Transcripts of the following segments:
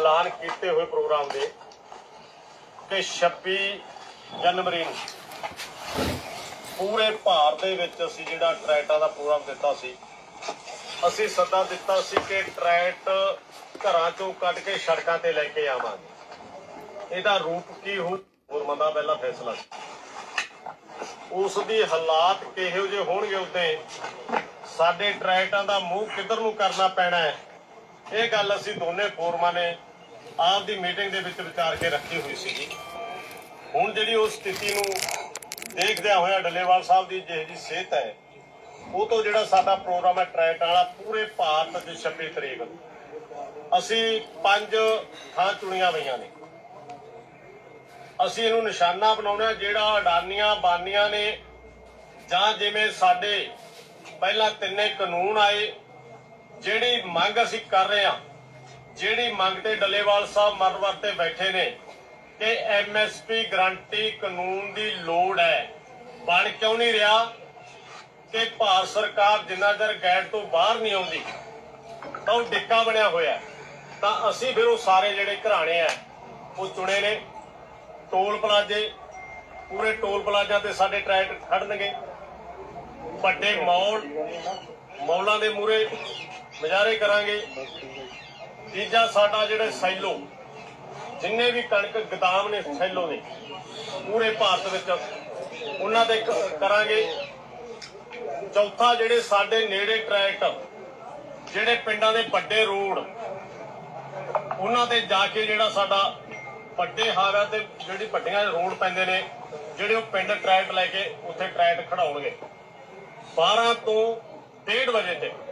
ਐਲਾਨ ਕੀਤੇ ਹੋਏ ਪ੍ਰੋਗਰਾਮ ਦੇ ਕਿ 26 ਜਨਵਰੀ ਨੂੰ ਪੂਰੇ ਭਾਰਤ ਦੇ ਵਿੱਚ ਅਸੀਂ ਜਿਹੜਾ ਟਰੈਟਾਂ ਦਾ ਪ੍ਰੋਗਰਾਮ ਦਿੱਤਾ ਸੀ, ਅਸੀਂ ਸੱਦਾ ਦਿੱਤਾ ਸੀ ਕਿ ਟਰੈਟ ਘਰਾਂ ਚੋਂ ਕੱਢ ਕੇ ਸੜਕਾਂ ਤੇ ਲੈ ਕੇ ਆਵਾਂਗੇ। ਇਹਦਾ ਰੂਪ ਕੀ ਹੋ ਗੁਰਮਨ ਦਾ ਪਹਿਲਾ ਫੈਸਲਾ ਸੀ। ਉਸ ਦੀ ਹਾਲਾਤ ਕਿਹੋ ਜਿਹੇ ਹੋਣਗੇ ਉੱਤੇ ਸਾਡੇ ਟਰੈਟਾਂ ਦਾ ਮੂੰਹ ਕਿੱਧਰ ਨੂੰ ਕਰਨਾ ਪੈਣਾ ਹੈ, ਇਹ ਗੱਲ ਅਸੀਂ ਦੋਨੇ ਫੋਰਮਾਂ ਨੇ ਆਪ ਦੀ ਮੀਟਿੰਗ ਦੇ ਵਿੱਚ ਵਿਚਾਰ ਕੇ ਰੱਖੀ ਹੋਈ ਸੀ ਹੁਣ ਜਿਹੜੀ ਉਸ ਸਥਿਤੀ ਨੂੰ ਦੇਖਦਿਆਂ ਹੋਇਆ ਡੱਲੇਵਾਲ ਸਾਹਿਬ ਦੀ ਜਿਹੋ ਜਿਹੀ ਸਿਹਤ ਹੈ, ਉਹ ਤੋਂ ਜਿਹੜਾ ਸਾਡਾ ਪ੍ਰੋਗਰਾਮ ਹੈ ਟਰੈਟ ਵਾਲਾ ਪੂਰੇ ਭਾਰਤ 'ਚ 26 ਤਰੀਕ। ਅਸੀਂ ਪੰਜ ਥਾਂ ਚੁਣੀਆਂ ਹੋਈਆਂ ਨੇ। ਅਸੀਂ ਇਹਨੂੰ ਨਿਸ਼ਾਨਾ ਬਣਾਉਣਾ ਜਿਹੜਾ ਅਡਾਨੀਆਂ, ਬਾਨੀਆਂ ਨੇ ਜਾਂ ਜਿਵੇਂ ਸਾਡੇ ਪਹਿਲਾਂ ਤਿੰਨੇ ਕਾਨੂੰਨ ਆਏ, ਜਿਹੜੀ ਮੰਗ ਅਸੀਂ ਕਰ ਰਹੇ ਹਾਂ ਜਿਹੜੀ ਮੰਗ ਤੇ ਡੱਲੇਵਾਲ ਸਾਹਿਬ ਮਰਵਰ ਵਰਤੇ ਬੈਠੇ ਨੇ ਕਿ ਐਮਐਸਪੀ ਗਰੰਟੀ ਕਾਨੂੰਨ ਦੀ ਲੋੜ ਹੈ। ਬਣ ਕਿਉਂ ਨਹੀਂ ਰਿਹਾ ਕਿ ਭਾਰਤ ਸਰਕਾਰ ਜਿੰਨਾ ਚਿਰ ਗੈਟ ਤੋਂ ਬਾਹਰ ਨਹੀਂ ਆਉਂਦੀ, ਤਾਂ ਉਹ ਡਿੱਕਾ ਬਣਿਆ ਹੋਇਆ ਤਾਂ ਅਸੀਂ ਫਿਰ ਉਹ ਸਾਰੇ ਜਿਹੜੇ ਘਰਾਣੇ ਆ, ਉਹ ਚੁਣੇ ਨੇ। ਟੋਲ ਪਲਾਜ਼ੇ, ਪੂਰੇ ਟੋਲ ਪਲਾਜ਼ਾ ਤੇ ਸਾਡੇ ਟਰੈਕ ਖੜਨਗੇ। ਵੱਡੇ ਮੌਲ, ਮੌਲਾਂ ਦੇ ਮੂਰੇ ਨਜ਼ਾਰੇ ਕਰਾਂਗੇ। ਤੀਜਾ ਸਾਡਾ ਜਿਹੜੇ ਸੈਲੋ, ਜਿੰਨੇ ਵੀ ਕਣਕ ਗਦਾਮ ਨੇ ਸੈਲੋ ਦੇ, ਪੂਰੇ ਭਾਰਤ ਵਿੱਚ, ਉਹਨਾਂ ਦੇ ਕਰਾਂਗੇ। ਚੌਥਾ ਜਿਹੜੇ ਸਾਡੇ ਨੇੜੇ ਟਰੈਕਟ, ਜਿਹੜੇ ਪਿੰਡਾਂ ਦੇ ਵੱਡੇ ਰੋਡ, ਉਹਨਾਂ ਤੇ ਜਾ ਕੇ ਜਿਹੜਾ ਸਾਡਾ ਵੱਡੇ ਹਾਰਾ ਤੇ ਜਿਹੜੀ ਵੱਡੀਆਂ ਰੋਡ ਪੈਂਦੇ ਨੇ, ਜਿਹੜੇ ਉਹ ਪਿੰਡ ਟਰੈਕਟ ਲੈ ਕੇ ਉੱਥੇ ਟਰੈਕਟ ਖੜਾਉਣਗੇ। 12 ਤੋਂ 1:30 ਵਜੇ ਤੱਕ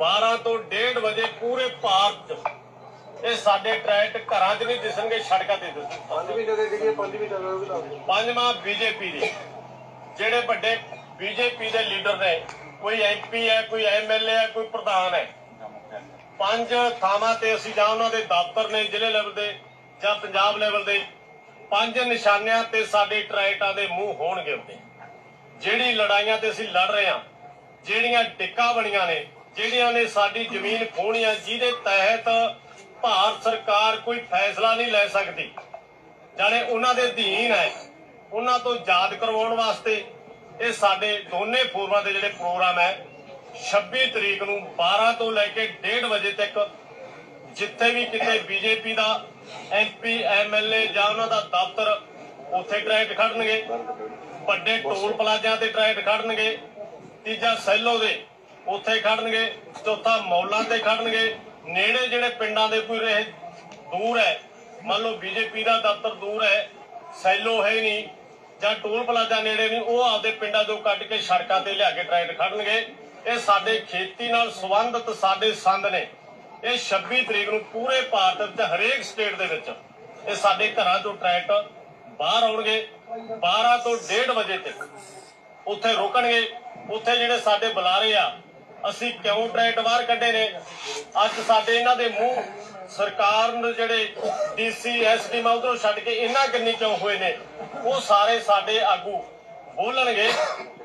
12 ਤੋਂ 1:30 ਵਜੇ ਪੂਰੇ ਭਾਰਤ 'ਚ। ਇਹ ਸਾਡੇ ਟਰੈਕਟ ਘਰਾਂ 'ਚ ਨਹੀਂ ਦਿਸਣਗੇ ਸੜਕਾਂ ਤੇ ਦਿਸਣਗੇ। ਪੰਜਵੀਂ ਜਗ੍ਹਾ ਕਿਹੜੀ ਹੈ ਪੰਜਵੀਂ ਜਗ੍ਹਾ ਵੀ ਦੱਸ ਦਿਓ ਪੰਜਵਾਂ ਬੀਜੇਪੀ ਦੇ। ਜਿਹੜੇ ਵੱਡੇ ਬੀਜੇਪੀ ਦੇ ਲੀਡਰ ਨੇ ਕੋਈ ਐਮਪੀ ਹੈ ਕੋਈ ਐਮਐਲਏ ਹੈ ਕੋਈ ਪ੍ਰਧਾਨ ਹੈ। ਪੰਜ ਥਾਵਾਂ ਤੇ ਅਸੀਂ ਜਾਂ ਉਹਨਾਂ ਦੇ ਦਫ਼ਤਰ ਨੇ ਜ਼ਿਲ੍ਹੇ ਲੈਵਲ ਦੇ ਜਾਂ ਪੰਜਾਬ ਲੈਵਲ ਦੇ ਪੰਜ ਨਿਸ਼ਾਨਿਆਂ ਤੇ ਸਾਡੇ ਟਰੈਕਟਾਂ ਦੇ ਮੂੰਹ ਹੋਣਗੇ ਉੱਤੇ। ਜਿਹੜੀ ਲੜਾਈਆਂ ਤੇ ਅਸੀਂ ਲੜ ਰਹੇ ਹਾਂ ਜਿਹੜੀਆਂ ਟਿੱਕਾਂ ਬਣੀਆਂ ਨੇ ਜਿਹੜੀਆਂ ਨੇ ਸਾਡੀ ਜ਼ਮੀਨ ਖੋਹਣੀਆਂ ਜਿਹਦੇ ਤਹਿਤ ਭਾਰਤ ਸਰਕਾਰ ਕੋਈ ਫੈਸਲਾ ਨਹੀਂ ਲੈ ਸਕਦੀ। ਜਾਣੇ ਉਹਨਾਂ ਦੇ ਅਧੀਨ ਹੈ, ਉਹਨਾਂ ਤੋਂ ਯਾਦ ਕਰਵਾਉਣ ਵਾਸਤੇ ਇਹ ਸਾਡੇ ਦੋਨੇ ਫੋਰਮਾਂ ਦੇ ਜਿਹੜੇ ਪ੍ਰੋਗਰਾਮ ਹੈ 26 ਤਰੀਕ ਨੂੰ 12 ਤੋਂ ਲੈ ਕੇ 1:30 ਵਜੇ ਤੱਕ ਜਿੱਥੇ ਵੀ ਕਿਤੇ ਬੀਜੇਪੀ ਦਾ ਐਮਪੀ ਐਮਐਲਏ ਜਾਂ ਉਹਨਾਂ ਦਾ ਦਫ਼ਤਰ ਉੱਥੇ ਟਰੈਕਟ ਖੜਨਗੇ, ਵੱਡੇ ਟੋਲ ਪਲਾਜ਼ਿਆਂ ਤੇ ਟਰੈਕਟ ਖੜਨਗੇ, ਤੀਜਾ ਸੈਲੋ ਦੇ ਉੱਥੇ ਖੜਨਗੇ, ਚੌਥਾ ਮੌਲਾਂ ਤੇ ਖੜਨਗੇ। ਨੇੜੇ ਜਿਹੜੇ ਪਿੰਡਾਂ ਦੇ ਕੋਈ ਰਹੇ, ਦੂਰ ਹੈ। ਮੰਨ ਲਓ ਬੀਜੇਪੀ ਦਾ ਦਫ਼ਤਰ ਦੂਰ ਹੈ, ਸੈਲੋ ਹੈ ਨਹੀਂ, ਜਾਂ ਟੋਲ ਪਲਾਜ਼ਾ ਨੇੜੇ ਨਹੀਂ, ਉਹ ਆਪਦੇ ਪਿੰਡਾਂ ਤੋਂ ਕੱਢ ਕੇ ਸੜਕਾਂ ਤੇ ਲਿਆ ਕੇ ਟਰੈਕਟ ਖੜਨਗੇ। ਇਹ ਸਾਡੇ ਖੇਤੀ ਨਾਲ ਸੰਬੰਧਿਤ ਸਾਡੇ ਸੰਦ ਨੇ। ਇਹ 26 ਤਰੀਕ ਨੂੰ ਪੂਰੇ ਭਾਰਤ ਵਿੱਚ, ਹਰੇਕ ਸਟੇਟ ਦੇ ਵਿੱਚ, ਇਹ ਸਾਡੇ ਘਰਾਂ ਤੋਂ ਟਰੈਕਟ ਬਾਹਰ ਆਉਣਗੇ। 12 ਤੋਂ 1:30 ਵਜੇ ਤੱਕ ਉੱਥੇ ਰੁਕਣਗੇ। ਉੱਥੇ ਜਿਹੜੇ ਸਾਡੇ ਬੁਲਾਰੇ ਆ ਅਸੀਂ ਕਿਉਂ ਟਰੈਕਟ ਬਾਹਰ ਕੱਢੇ ਨੇ? ਅੱਜ ਸਾਡੇ ਇਹਨਾਂ ਦੇ ਮੂੰਹ ਸਰਕਾਰ ਨੂੰ ਜਿਹੜੇ ਡੀਸੀ, ਐਸਡੀ ਮੈਂ ਉਧਰੋਂ ਛੱਡ ਕੇ ਇਹਨਾਂ ਕਿੰਨੀ ਕਿਉਂ ਹੋਏ ਨੇ, ਉਹ ਸਾਰੇ ਸਾਡੇ ਆਗੂ ਬੋਲਣਗੇ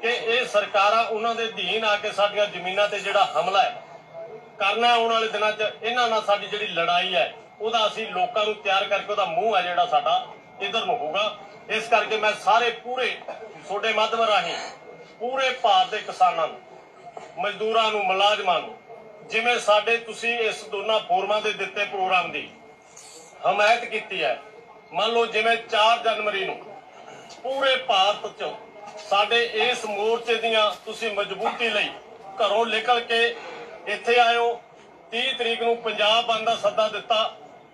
ਕਿ ਇਹ ਸਰਕਾਰਾਂ ਉਹਨਾਂ ਦੇ ਅਧੀਨ ਆ ਕੇ ਸਾਡੀਆਂ ਜ਼ਮੀਨਾਂ ਤੇ ਜਿਹੜਾ ਹਮਲਾ ਹੈ, ਕਰਨਾ ਹੈ ਆਉਣ ਵਾਲੇ ਦਿਨਾਂ 'ਚ ਇਹਨਾਂ ਨਾਲ ਸਾਡੀ ਜਿਹੜੀ ਲੜਾਈ ਹੈ, ਉਹਦਾ ਅਸੀਂ ਲੋਕਾਂ ਨੂੰ ਤਿਆਰ ਕਰਕੇ ਉਹਦਾ ਮੂੰਹ ਹੈ ਜਿਹੜਾ ਸਾਡਾ ਇਧਰ ਨੂੰ ਹੋਊਗਾ। ਇਸ ਕਰਕੇ ਮੈਂ ਸਾਰੇ ਪੂਰੇ, ਤੁਹਾਡੇ ਮਾਧਵ ਰਾਹੀਂ ਪੂਰੇ ਭਾਰਤ ਦੇ ਕਿਸਾਨਾਂ ਨੂੰ ਮਜ਼ਦੂਰਾਂ ਨੂੰ, ਮੁਲਾਜ਼ਮਾਂ ਨੂੰ, ਜਿਵੇਂ ਸਾਡੇ ਤੁਸੀਂ ਇਸ ਦੋਨਾਂ ਫੋਰਮਾਂ ਦੇ ਦਿੱਤੇ ਪ੍ਰੋਗਰਾਮ ਦੀ ਹਮਾਇਤ ਕੀਤੀ ਹੈ। ਮੰਨ ਲਓ ਜਿਵੇਂ 4 ਜਨਵਰੀ ਨੂੰ ਪੂਰੇ ਭਾਰਤ 'ਚ ਸਾਡੇ ਇਸ ਮੋਰਚੇ ਦੀਆਂ ਤੁਸੀਂ ਮਜ਼ਬੂਤੀ ਲਈ ਘਰੋਂ ਨਿਕਲ ਕੇ ਇੱਥੇ ਆਇਓ 30 ਤਰੀਕ ਨੂੰ ਪੰਜਾਬ ਬੰਦ ਦਾ ਸੱਦਾ ਦਿੱਤਾ।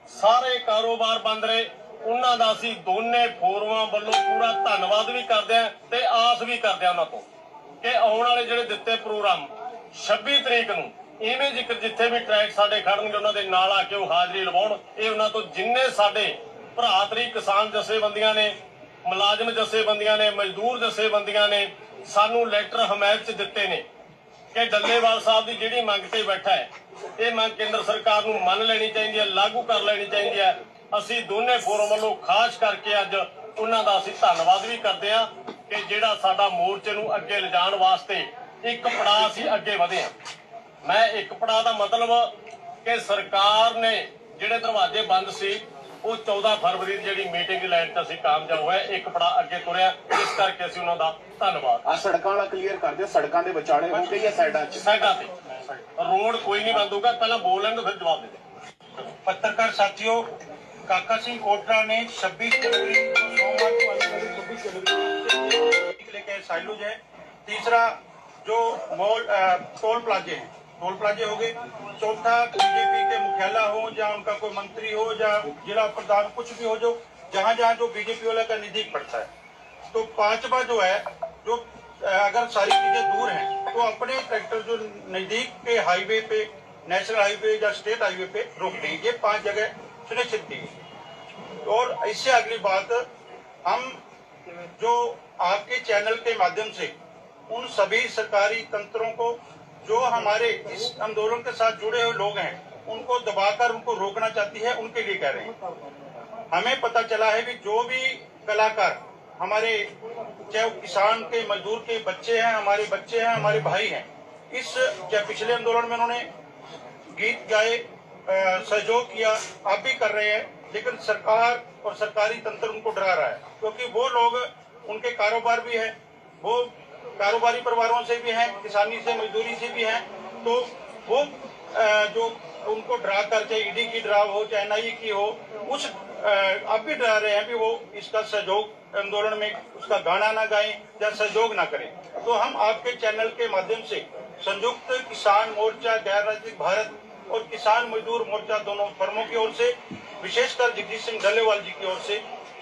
ਸਾਰੇ ਕਾਰੋਬਾਰ ਬੰਦ ਰਹੇ। ਉਹਨਾਂ ਦਾ ਅਸੀਂ ਦੋਨੇ ਫੋਰਮਾਂ ਵੱਲੋਂ ਪੂਰਾ ਧੰਨਵਾਦ ਵੀ ਕਰਦੇ ਹਾਂ ਤੇ ਆਸ ਵੀ ਕਰਦੇ ਹਾਂ ਉਹਨਾਂ ਤੋਂ। ਕਿ ਆਉਣ ਵਾਲੇ ਜਿਹੜੇ ਦਿੱਤੇ ਪ੍ਰੋਗਰਾਮ 26 ਤਰੀਕ ਨੂੰ, ਇਵੇਂ ਜ਼ਿਕਰ ਜਿੱਥੇ ਵੀ ਟਰੈਕ ਸਾਡੇ ਖੜਨਗੇ, ਉਹਨਾਂ ਦੇ ਨਾਲ ਆ ਕੇ ਉਹ ਹਾਜ਼ਰੀ ਲਵਾਉਣ। ਇਹ ਉਹਨਾਂ ਤੋਂ ਜਿੰਨੇ ਸਾਡੇ ਭਰਾਤਰੀ ਕਿਸਾਨ ਜਥੇਬੰਦੀਆਂ ਨੇ, ਮੁਲਾਜ਼ਮ ਜਥੇਬੰਦੀਆਂ ਨੇ, ਮਜ਼ਦੂਰ ਜਥੇਬੰਦੀਆਂ ਨੇ, ਸਾਨੂੰ ਲੈਟਰ ਹਮਾਇਤ ਚ ਦਿੱਤੇ ਨੇ ਕਿ ਡੱਲੇਵਾਲ ਸਾਹਿਬ ਦੀ ਜਿਹੜੀ ਮੰਗ ਤੇ ਬੈਠਾ ਹੈ, ਇਹ ਮੰਗ ਕੇਂਦਰ ਸਰਕਾਰ ਨੂੰ ਮੰਨ ਲੈਣੀ ਚਾਹੀਦੀ ਹੈ, ਲਾਗੂ ਕਰ ਲੈਣੀ ਚਾਹੀਦੀ ਹੈ। ਅਸੀਂ ਦੋਨੇ ਫੋਰਮ ਵੱਲੋਂ ਖਾਸ ਕਰਕੇ ਅੱਜ ਉਹਨਾਂ ਦਾ ਅਸੀਂ ਧੰਨਵਾਦ ਵੀ ਕਰਦੇ ਹਾਂ। ਕਿ ਜਿਹੜਾ ਸਾਡਾ ਮੋਰਚੇ ਨੂੰ ਅੱਗੇ ਲਿਜਾਣ ਵਾਸਤੇ ਇੱਕ ਪੜਾਅ ਅਸੀਂ ਅੱਗੇ ਵਧੇ ਮੈਂ ਇੱਕ ਪੜਾਅ ਦਾ ਮਤਲਬ ਕਿ ਸਰਕਾਰ ਨੇ ਜਿਹੜੇ ਦਰਵਾਜ਼ੇ ਬੰਦ ਸੀ ਉਹ 14 ਫਰਵਰੀ ਦੀ ਜਿਹੜੀ ਮੀਟਿੰਗ ਲੈਣ ਤਾਂ ਅਸੀਂ ਕਾਮਯਾਬ ਹੋਇਆ ਇੱਕ ਪੜਾਅ ਅੱਗੇ ਤੁਰਿਆ। ਇਸ ਕਰਕੇ ਅਸੀਂ ਉਹਨਾਂ ਦਾ ਧੰਨਵਾਦ। ਆ ਸੜਕਾਂ ਵਾਲਾ ਕਲੀਅਰ ਕਰ ਦਿਓ ਸੜਕਾਂ ਦੇ ਵਿਚਾਲੇ ਹੋ ਗਈ ਆ ਸਾਈਡਾਂ 'ਚ। ਸਾਈਡਾਂ ਤੇ। ਰੋਡ ਕੋਈ ਨਹੀਂ ਬੰਦ ਹੋਊਗਾ ਪਹਿਲਾਂ ਬੋਲ ਲੈਣ ਤੋਂ ਫਿਰ ਜਵਾਬ ਦੇ ਦੇ ਪੱਤਰਕਾਰ ਸਾਥੀਓ काका सिंह कोटरा ने 26 जनवरी सोमवार को छब्बीस जनवरी को लेकर साइलूज है। तीसरा, जो मॉल टोल प्लाजे हैं। टोल प्लाजे हो गए। चौथा, बीजेपी के मुख्यालय हो, या उनका कोई मंत्री हो, या जिला प्रधान कुछ भी हो, जो जहाँ जहाँ जो बीजेपी वाला का नज़दीक पड़ता है। तो पांचवा जो है, जो अगर सारी चीज़ें दूर हैं तो अपने ट्रैक्टर जो नज़दीक के हाईवे पे, नेशनल हाईवे या स्टेट हाईवे पे रोक दें। ये पाँच जगह सुनिश्चित की। और इससे अगली बात, हम जो आपके चैनल के माध्यम से उन सभी सरकारी तंत्रों को, जो हमारे इस आंदोलन के साथ जुड़े हुए लोग हैं, उनको दबाकर उनको रोकना चाहती है, उनके लिए कह रहे हैं हमें पता चला है कि जो भी कलाकार हमारे चाहे वो किसान के, मजदूर के बच्चे हैं, हमारे बच्चे हैं, हमारे भाई हैं, इस चाहे पिछले आंदोलन में उन्होंने गीत गाए सहयोग किया, आप भी कर रहे हैं, लेकिन सरकार और सरकारी तंत्र उनको डरा रहा है, क्योंकि वो लोग, उनके कारोबार भी है, वो कारोबारी परिवारों से भी हैं, किसानी से, मजदूरी से भी हैं तो वो जो उनको डरा कर, चाहे ईडी की डराव हो, चाहे एनआईए की हो, उस आप भी डरा रहे हैं कि वो इसका सहयोग आंदोलन में उसका गाना ना गाएँ या सहयोग ना करें। तो हम आपके चैनल के माध्यम से संयुक्त किसान मोर्चा, गैर राजनीतिक भारत और किसान मजदूर मोर्चा दोनों फर्मों की ओर से, विशेषकर जगदीश सिंह डलेवाल जी की ओर से,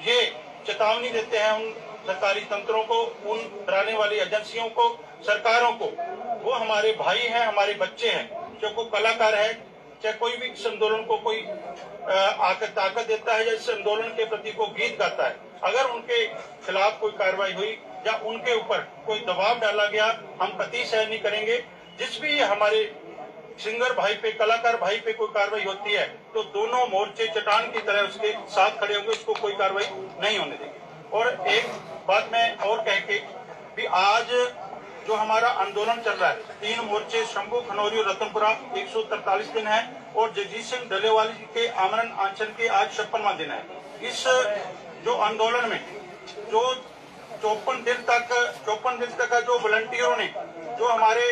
ये चेतावनी देते हैं उन सरकारी तंत्रों को, उन डराने वाली एजेंसियों को, सरकारों को। वो हमारे भाई हैं, हमारे बच्चे हैं। चाहे कोई कलाकार है, चाहे कोई भी इस आंदोलन को कोई आकर ताकत देता है या इस आंदोलन के प्रति को गीत गाता है, अगर उनके खिलाफ कोई कार्रवाई हुई या उनके ऊपर कोई दबाव डाला गया, हम कतई सहन नहीं करेंगे। जिस भी हमारे सिंगर भाई पे, कलाकार भाई पे कोई कार्रवाई होती है तो दोनों मोर्चे चट्टान की तरह उसके साथ खड़े होंगे उसको कोई कार्रवाई नहीं होने देंगे। और एक बात मैं और कह के भी आज जो हमारा आंदोलन चल रहा है, तीन मोर्चे, शंभू, खनौरी और रतनपुरा, एक दिन है, और जगजीत सिंह डलेवाल के आमरण आंचल के आज छप्पनवा दिन है। इस जो आंदोलन में जो चौपन दिन तक, चौपन दिन तक का जो वॉलंटियरों ने, जो हमारे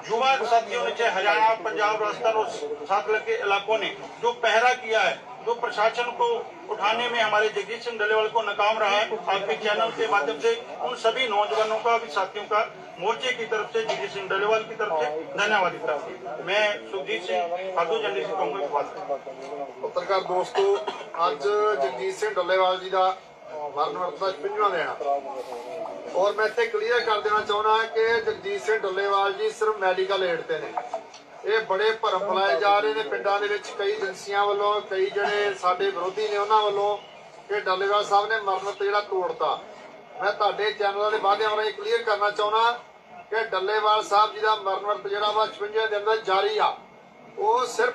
युवा साथियों ने चाहे हरियाणा पंजाब राजस्थान और साथ लगे इलाकों ने जो पहरा किया है जो प्रशासन को उठाने में हमारे जगजीत सिंह डलेवाल को नाकाम रहा है आपके चैनल के माध्यम से उन सभी नौजवानों का भी साथियों का मोर्चे की तरफ से जगजीत सिंह डलेवाल की तरफ से धन्यवाद देता हूँ मैं सुखजीत सिंह हरदू झंडी से कहूँगा पत्रकार दोस्तों आज जगजीत सिंह डलेवाल जी का ਮਰਨ ਵਰਤ ਦਾ 55ਵਾਂ ਔਰ ਮੈਂ ਇੱਥੇ ਕਲੀਅਰ ਕਰ ਦੇਣਾ ਚਾਹੁੰਦਾ ਕਿ ਜਗਜੀਤ ਸਿੰਘ ਡੱਲੇਵਾਲ ਜੀ ਸਿਰਫ ਮੈਡੀਕਲ ਏਡ ਤੇ ਨੇ। ਇਹ ਬੜੇ ਭਰਮ ਫੈਲਾਏ ਜਾ ਰਹੇ ਨੇ ਪਿੰਡਾਂ ਦੇ ਵਿੱਚ। ਕਈ ਏਜੰਸੀਆਂ ਵੱਲੋਂ, ਕਈ ਜਿਹੜੇ ਸਾਡੇ ਵਿਰੋਧੀ ਨੇ ਉਹਨਾਂ ਵੱਲੋਂ ਕਿ ਡੱਲੇਵਾਲ ਸਾਹਿਬ ਨੇ ਮਰਨ ਵਰਤ ਜਿਹੜਾ ਤੋੜਤਾ। ਮੈਂ ਤੁਹਾਡੇ ਚੈਨਲ ਦੇ ਮਾਧਿਅਮ ਰਾਹੀਂ ਕਲੀਅਰ ਕਰਨਾ ਚਾਹੁੰਦਾ ਕਿ ਡੱਲੇਵਾਲ ਸਾਹਿਬ ਜੀ ਦਾ ਮਰਨ ਵਰਤ ਜਿਹੜਾ ਵਾ 56 ਦਿਨ ਦਾ ਜਾਰੀ ਆ। ਉਹ ਸਿਰਫ